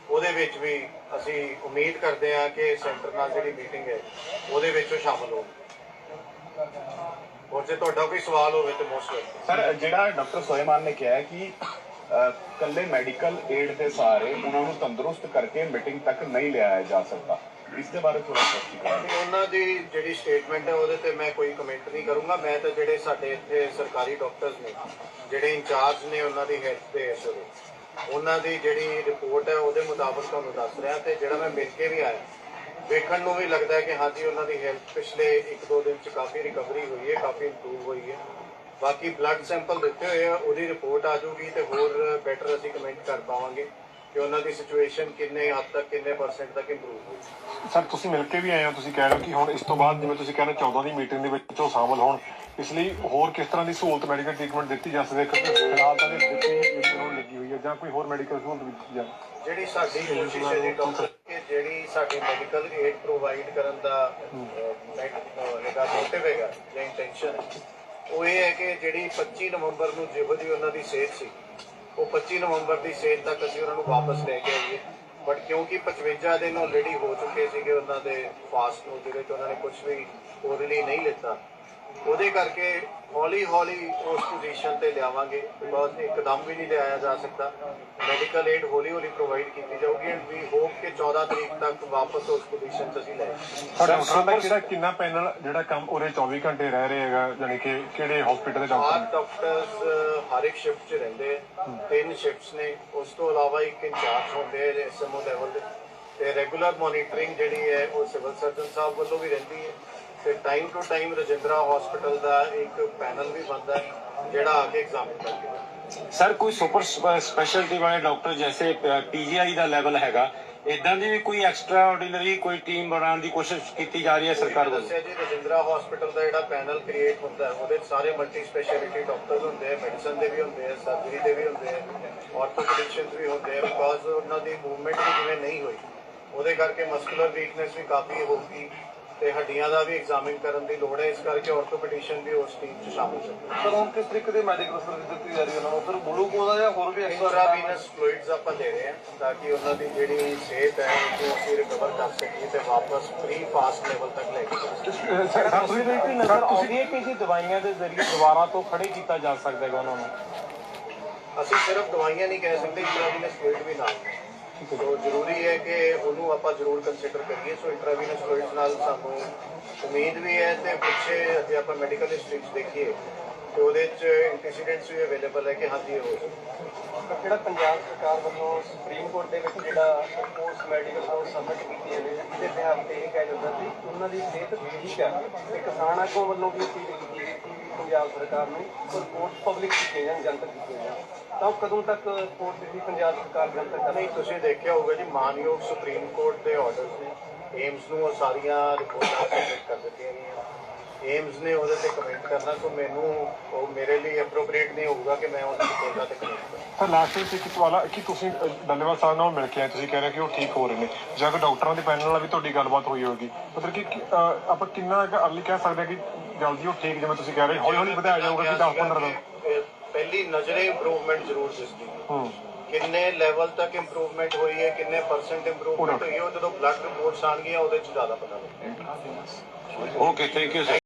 ਉਹਦੇ ਵਿੱਚ ਵੀ ਅਸੀਂ ਉਮੀਦ ਕਰਦੇ ਹਾਂ ਕਿ ਸੈਂਟਰ ਨਾਲ ਜਿਹੜੀ ਮੀਟਿੰਗ ਹੈ ਉਹਦੇ ਵਿੱਚ ਉਹ ਸ਼ਾਮਲ ਹੋਣ ਹੋਰ ਜੇ ਤੁਹਾਡਾ ਕੋਈ ਸਵਾਲ ਹੋਵੇ ਤੇ ਮੋਸਟ ਵੈਲਕਮ ਸਰ, ਜਿਹੜਾ ਡਾਕਟਰ ਸੋਏਮਾਨ ਨੇ ਕਿਹਾ ਹੈ ਕਿ ਕੱਲੇ ਮੈਡੀਕਲ ਏਡ ਦੇ ਸਾਰੇ ਉਹਨਾਂ ਨੂੰ ਤੰਦਰੁਸਤ ਕਰਕੇ ਮੀਟਿੰਗ ਤੱਕ ਨਹੀਂ ਲਿਆਇਆ ਜਾ ਸਕਦਾ। ਇਸ ਦੇ ਬਾਰੇ ਥੋੜਾ ਸਪਸ਼ਟੀਕਰਨ ਤੇ ਉਹਨਾਂ ਦੀ ਜਿਹੜੀ ਸਟੇਟਮੈਂਟ ਹੈ, ਉਹਦੇ ਤੇ ਮੈਂ ਕੋਈ ਕਮੈਂਟ ਨਹੀਂ ਕਰੂੰਗਾ। ਮੈਂ ਤਾਂ ਜਿਹੜੇ ਸਾਡੇ ਇੱਥੇ ਸਰਕਾਰੀ ਡਾਕਟਰਸ ਨੇ, ਜਿਹੜੇ ਇੰਚਾਰਜ ਨੇ ਉਹਨਾਂ ਦੀ ਹੈਲਥ ਦੇ ਇਸ ਵੇਲੇ ਉਹਨਾਂ ਦੀ ਜਿਹੜੀ ਰਿਪੋਰਟ ਹੈ, ਉਹਦੇ ਮੁਤਾਬਕ ਤੁਹਾਨੂੰ ਦੱਸ ਰਿਹਾ ਤੇ ਜਿਹੜਾ ਮੈਂ ਮਿਲ ਕੇ ਵੀ ਆਇਆ, ਵੇਖਣ ਨੂੰ ਵੀ ਲੱਗਦਾ ਹੈ ਕਿ ਹਾਂਜੀ, ਉਹਨਾਂ ਦੀ ਹੈਲਥ ਪਿਛਲੇ 1-2 ਦਿਨ ਚ ਕਾਫੀ ਰਿਕਵਰੀ ਹੋਈ ਹੈ, ਕਾਫੀ ਇੰਪਰੂਵ ਹੋਈ ਹੈ। ਬਾਕੀ ਬਲੱਡ ਸੈਂਪਲ ਦਿੱਤੇ ਹੋਏ ਆ, ਉਹਦੀ ਰਿਪੋਰਟ ਆ ਜਾਊਗੀ ਤੇ ਹੋਰ ਬੈਟਰ ਅਸੀਂ ਕਮੈਂਟ ਕਰ ਪਾਵਾਂਗੇ। ਕਿ ਉਹਨਾਂ ਦੀ ਸਿਚੁਏਸ਼ਨ ਕਿੰਨੇ ਹੱਦ ਤੱਕ ਕਿੰਨੇ ਪਰਸੈਂਟ ਤੱਕ ਇੰਪਰੂਵ ਹੋਈ? ਸਰ ਤੁਸੀਂ ਮਿਲ ਕੇ ਵੀ ਆਏ ਹੋ ਤੁਸੀਂ ਕਹਿ ਰਹੇ ਹੋ ਕਿ ਹੁਣ ਇਸ ਤੋਂ ਬਾਅਦ ਜਿਵੇਂ ਤੁਸੀਂ ਕਹਿੰਦੇ 14 ਦੀ ਮੀਟਿੰਗ ਦੇ ਵਿੱਚ ਉਹ ਸ਼ਾਮਲ ਹੋਣ। ਇਸ ਲਈ ਹੋਰ ਕਿਸ ਤਰ੍ਹਾਂ ਦੀ ਸਹੂਲਤ ਮੈਡੀਕਲ ਟ੍ਰੀਟਮੈਂਟ ਦਿੱਤੀ ਜਾ ਸਕਦੀ ਹੈ ਕਿਉਂਕਿ ਫਿਲਹਾਲ ਤਾਂ ਇਹ ਦਿੱਤੀ ਜਿਹੜੀ ਹੁਣ ਲੱਗੀ ਹੋਈ ਹੈ ਜਾਂ ਕੋਈ ਹੋਰ ਮੈਡੀਕਲ ਸਹੂਲਤ ਦਿੱਤੀ ਜਾ ਜਿਹੜੀ ਸਾਡੀ ਕੋਸ਼ਿਸ਼ ਹੈ ਜੀ ਡਾਕਟਰ ਕਿ ਜਿਹੜੀ ਸਾਡੀ ਮੈਡੀਕਲ ਏਡ ਪ੍ਰੋਵਾਈਡ ਕਰਨ ਦਾ ਲਗਾ ਮੋਟਿਵ ਹੈਗਾ ਜਾਂ ਇੰਟੈਂਸ਼ਨ ਉਹ ਇਹ ਹੈ ਕਿ ਜਿਹੜੀ 25 ਨਵੰਬਰ ਨੂੰ ਜਿਹੋ ਜਿਹੀ ਉਹਨਾਂ ਦੀ ਸਿਹਤ ਸੀ ਉਹ 25 ਨਵੰਬਰ ਦੀ ਸਿਹਤ ਤੱਕ ਅਸੀਂ ਉਹਨਾਂ ਨੂੰ ਵਾਪਸ ਲੈ ਕੇ ਆਈਏ। ਬਟ ਕਿਉਂਕਿ 55 ਦਿਨ ਆਲਰੇਡੀ ਹੋ ਚੁੱਕੇ ਸੀਗੇ ਉਹਨਾਂ ਦੇ ਫਾਸਟ ਨੂੰ ਜਿਹੜੇ ਚ ਉਹਨਾਂ ਨੇ ਕੁਝ ਵੀ ਓਰਲੀ ਨਹੀਂ ਲਿੱਤਾ। ਉਹਦੇ ਕਰਕੇ ਹੌਲੀ ਹੌਲੀ ਉਸ ਪੋਜੀਸ਼ਨ ਤੇ ਲਿਆਵਾਂਗੇ। ਬਿਕੋਜ਼ ਇੱਕਦਮ ਵੀ ਨਹੀਂ ਲਿਆਇਆ ਜਾ ਸਕਦਾ। ਮੈਡੀਕਲ ਏਡ ਹੌਲੀ ਹੌਲੀ ਪ੍ਰੋਵਾਈਡ ਕੀਤੀ ਜਾਊਗੀ ਐਂਡ ਵੀ ਹੋਪ ਕਿ 14 ਤਰੀਕ ਤੱਕ ਵਾਪਸ ਉਸ ਪੋਜੀਸ਼ਨ 'ਚ ਅਸੀਂ ਲੈ ਦਾ ਕਿਹੜਾ ਕਿੰਨਾ ਪੈਨਲ ਜਿਹੜਾ ਕੰਮ ਉਰੇ 24 ਘੰਟੇ ਰਹਿ ਰਿਹਾ ਹੈਗਾ ਯਾਨੀ ਕਿ ਕਿਹੜੇ ਹਸਪੀਟਲ ਦੇ ਡਾਕਟਰ ਡਾਕਟਰਸ ਹਰ ਇੱਕ ਸ਼ਿਫਟ 'ਚ ਰਹਿੰਦੇ ਤਿੰਨ ਸ਼ਿਫਟਸ ਨੇ। ਉਸ ਤੋਂ ਇਲਾਵਾ ਇੱਕ ਇੰਚਾਰਜ ਹੁੰਦੇ ਆ ਐਸਐਮਓ ਲੈਵਲ ਦੇ। ਤੇ ਰੈਗੂਲਰ ਮੋਨੀਟਰਿੰਗ ਜਿਹੜੀ ਹੈ ਉਹ ਸਿਵਲ ਸਰਜਨ ਸਾਹਿਬ ਵੱਲੋਂ ਵੀ ਰਹਿੰਦੀ ਹੈ। ਤੇ time to time Rajindra hospital ਦਾ ਇੱਕ ਪੈਨਲ ਵੀ ਬਣਦਾ ਹੈ ਜਿਹੜਾ ਆ ਕੇ ਐਗਜ਼ਾਮਿਨ ਕਰਕੇ ਸਰ ਕੋਈ ਸੁਪਰ ਸਪੈਸ਼ਲਟੀ ਵਾਲੇ ਡਾਕਟਰ ਜੈਸੇ ਪੀਜੀਆਈ ਦਾ ਲੈਵਲ ਹੈਗਾ ਇਦਾਂ ਦੀ ਵੀ ਕੋਈ ਐਕਸਟਰਾ ਆਰਡੀਨਰੀ ਕੋਈ ਟੀਮ ਬਣਾਉਣ ਦੀ ਕੋਸ਼ਿਸ਼ ਕੀਤੀ ਜਾ ਰਹੀ ਹੈ ਸਰਕਾਰ ਵੱਲੋਂ? ਦੱਸਿਆ ਜੀ ਰਜਿੰਦਰਾ ਹਸਪੀਟਲ ਦਾ ਜਿਹੜਾ ਪੈਨਲ ਕ੍ਰੀਏਟ ਹੁੰਦਾ ਹੈ ਉਹਦੇ ਸਾਰੇ ਮਲਟੀ ਸਪੈਸ਼ਲਿਟੀ ਡਾਕਟਰਸ ਹੁੰਦੇ ਆ ਮੈਡੀਸਨ ਦੇ ਵੀ ਹੁੰਦੇ ਆ ਸਰਜਰੀ ਦੇ ਵੀ ਹੁੰਦੇ ਆ ਆਰਥੋਪੈਡਿਕਸ਼ਨਸ ਵੀ ਹੁੰਦੇ ਆ ਬਿਕਾਜ਼ ਉਹਨਾਂ ਦੀ ਮੂਵਮੈਂਟ ਵੀ ਜਿਵੇਂ ਨਹੀਂ ਹੋਈ ਉਹਦੇ ਕਰਕੇ ਮਸਕੂਲਰ ਵੀਕਨੈਸ ਵੀ ਕਾਫੀ ਹੋਊਗੀ ਤੇ ਹੱਡੀਆਂ ਦਾ ਵੀ ਐਗਜ਼ਾਮਿਨ ਕਰਨ ਦੀ ਲੋੜ ਹੈ ਇਸ ਕਰਕੇ ਆਰਥੋਪੈਡਿਸ਼ਨ ਵੀ ਉਸ ਟੀਮ 'ਚ ਸ਼ਾਮਲ ਹੈ ਸਰ ਹੁਣ ਕਿਸ ਤਰੀਕੇ ਦੀ ਮੈਡੀਕਲ ਸਰਵਿਸ ਦਿੱਤੀ ਜਾ ਰਹੀ ਹੈ ਉਹਨਾਂ ਨੂੰ? ਸਰ ਗਲੂਕੋਜ਼ ਦਾ ਜਾਂ ਹੋਰ ਵੀ ਐਕਸਟਰਾ ਇੰਟਰਾਵੀਨਸ ਫਲੂਇਡਸ ਆਪਾਂ ਦੇ ਰਹੇ ਹਾਂ ਤਾਂ ਕਿ ਉਹਨਾਂ ਦੀ ਜਿਹੜੀ ਸਿਹਤ ਹੈ ਉਹ ਅਸੀਂ ਰਿਕਵਰ ਕਰ ਸਕੀਏ ਤੇ ਵਾਪਸ ਪ੍ਰੀ ਫਾਸਟ ਲੈਵਲ ਤੱਕ ਲੈ ਕੇ ਜਾ ਸਕੀਏ। ਸਰ ਤੁਸੀਂ ਨਜ਼ਰ ਆਉਂਦੀ ਹੈ ਕਿ ਜੀ ਦਵਾਈਆਂ ਦੇ ਜ਼ਰੀਏ ਦੁਬਾਰਾ ਤੋਂ ਖੜੇ ਕੀਤਾ ਜਾ ਸਕਦਾ ਹੈ ਉਹਨਾਂ ਨੂੰ? ਅਸੀਂ ਸਿਰਫ ਦਵਾਈਆਂ ਨਹੀਂ ਕਹਿ ਸਕਦੇ ਇੰਟਰਾਵੀਨਸ ਫਲੂਇਡ ਵੀ ਨਾਲ। ਸੋ ਜ਼ਰੂਰੀ ਹੈ ਕਿ ਉਹਨੂੰ ਆਪਾਂ ਜ਼ਰੂਰ ਕੰਸੀਡਰ ਕਰੀਏ। ਸੋ ਇੰਟਰਾਵੀਨਸ ਫਲੂਇਡ ਨਾਲ ਸਾਨੂੰ ਉਮੀਦ ਵੀ ਹੈ ਤੇ ਪਿੱਛੇ ਜੇ ਆਪਾਂ ਮੈਡੀਕਲ ਹਿਸਟਰੀ ਦੇਖੀਏ, ਤੇ ਉਹਦੇ ਚ ਐਂਟੀਸੀਡੈਂਟਸ ਵੀ ਅਵੇਲੇਬਲ ਹੈ ਕਿ ਹਾਂਜੀ ਇਹ ਹੋ ਜਿਹੜਾ ਪੰਜਾਬ ਸਰਕਾਰ ਵੱਲੋਂ ਸੁਪਰੀਮ ਕੋਰਟ ਦੇ ਵਿੱਚ ਜਿਹੜਾ ਪੋਸਟ ਮੈਡੀਕਲ ਕੋਰਸ ਸਬਮਿਟ ਕੀਤੀਆਂ ਨੇ ਇਹਦੇ ਬਿਹਾਫ ਤੇ ਇਹ ਕਿਹਾ ਜਾਂਦਾ ਸੀ, ਉਹਨਾਂ ਦੀ ਸਿਹਤ ਠੀਕ ਹੈ, ਤੇ ਕਿਸਾਨ ਆਗੂ ਵੱਲੋਂ ਵੀ ਅਪੀਲ ਕੀਤੀ ਗਈ ਸੀ ਵੀ ਪੰਜਾਬ ਸਰਕਾਰ ਨੂੰ ਰਿਪੋਰਟ ਪਬਲਿਕ ਕੀਤੀਆਂ ਜਾਣ ਜਨਤਕ ਕੀਤੀਆਂ ਜਾਣ ਤਾਂ ਕਦੋਂ ਤੱਕ ਰਿਪੋਰਟ ਜਿਹੜੀ ਪੰਜਾਬ ਸਰਕਾਰ ਜਨਤਕ ਕਰ ਨਹੀਂ ਤੁਸੀਂ ਦੇਖਿਆ ਹੋਊਗਾ ਜੀ ਮਾਨਯੋਗ ਸੁਪਰੀਮ ਕੋਰਟ ਦੇ ਆਰਡਰਸ ਨੇ। ਏਮਸ ਨੂੰ ਉਹ ਸਾਰੀਆਂ ਰਿਪੋਰਟਾਂ ਸਬਮਿਟ ਕਰ ਦਿੱਤੀਆਂ ਗਈਆਂ। ਏਮਸ ਨੇ ਉਹਦੇ ਤੇ ਕਮੈਂਟ ਕਰਨਾ ਸੋ ਮੈਨੂੰ ਉਹ ਮੇਰੇ ਲਈ ਅਪਰੋਪਰੀਏਟ ਨਹੀਂ ਹੋਊਗਾ ਕਿ ਮੈਂ ਉਹਦੀ ਰਿਪੋਰਟਾਂ ਤੇ ਕਮੈਂਟ ਕਰਾਂ। ਸਰ ਲਾਸਟ ਵਿੱਚ ਇੱਕ ਸਵਾਲ ਕਿ ਤੁਸੀਂ ਡੱਲੇਵਾਲ ਸਾਹਿਬ ਨਾਲ ਮਿਲ ਕੇ ਆਏ ਤੁਸੀਂ ਕਹਿ ਰਹੇ ਕਿ ਉਹ ਠੀਕ ਹੋ ਰਹੇ ਨੇ। ਜਾਂ ਕਿ ਡਾਕਟਰਾਂ ਦੇ ਪੈਨਲ ਨਾਲ ਵੀ ਤੁਹਾਡੀ ਗੱਲਬਾਤ ਹੋਈ ਹੋਗੀ ਮਤਲਬ ਕਿ ਕਿ, ਆਪਾਂ ਕਿੰਨਾ ਅਰਲੀ ਕਹਿ ਸਕਦੇ ਹਾਂ ਕਿ ਜਲਦੀ ਉਹ ਠੀਕ ਜਿਵੇਂ ਤੁਸੀਂ ਕਹਿ ਰਹੇ ਹੌਲੀ ਹੌਲੀ ਵਧਾਇਆ ਜਾਊਗਾ ਕਿ 10 15 ਦਿਨ। ਪਹਿਲੀ ਨਜ਼ਰੇ ਇੰਪਰੂਵਮੈਂਟ ਜ਼ਰੂਰ ਦਿਸਦੀ ਹੈ। ਹੂੰ। ਕਿੰਨੇ ਲੈਵਲ ਤੱਕ ਇੰਪਰੂਵਮੈਂਟ ਹੋਈ ਹੈ ਕਿੰਨੇ ਪਰਸੈਂਟ ਇੰਪਰੂਵਮੈਂਟ ਹੋਈ ਹੈ ਉਹ ਜਦੋਂ ਬਲੱਡ ਰਿਪੋਰਟਸ ਆਣਗੀਆਂ ਉਹਦੇ ਚ ਜ਼ਿਆਦਾ ਪਤਾ ਲੱਗੇਗਾ। Okay thank you sir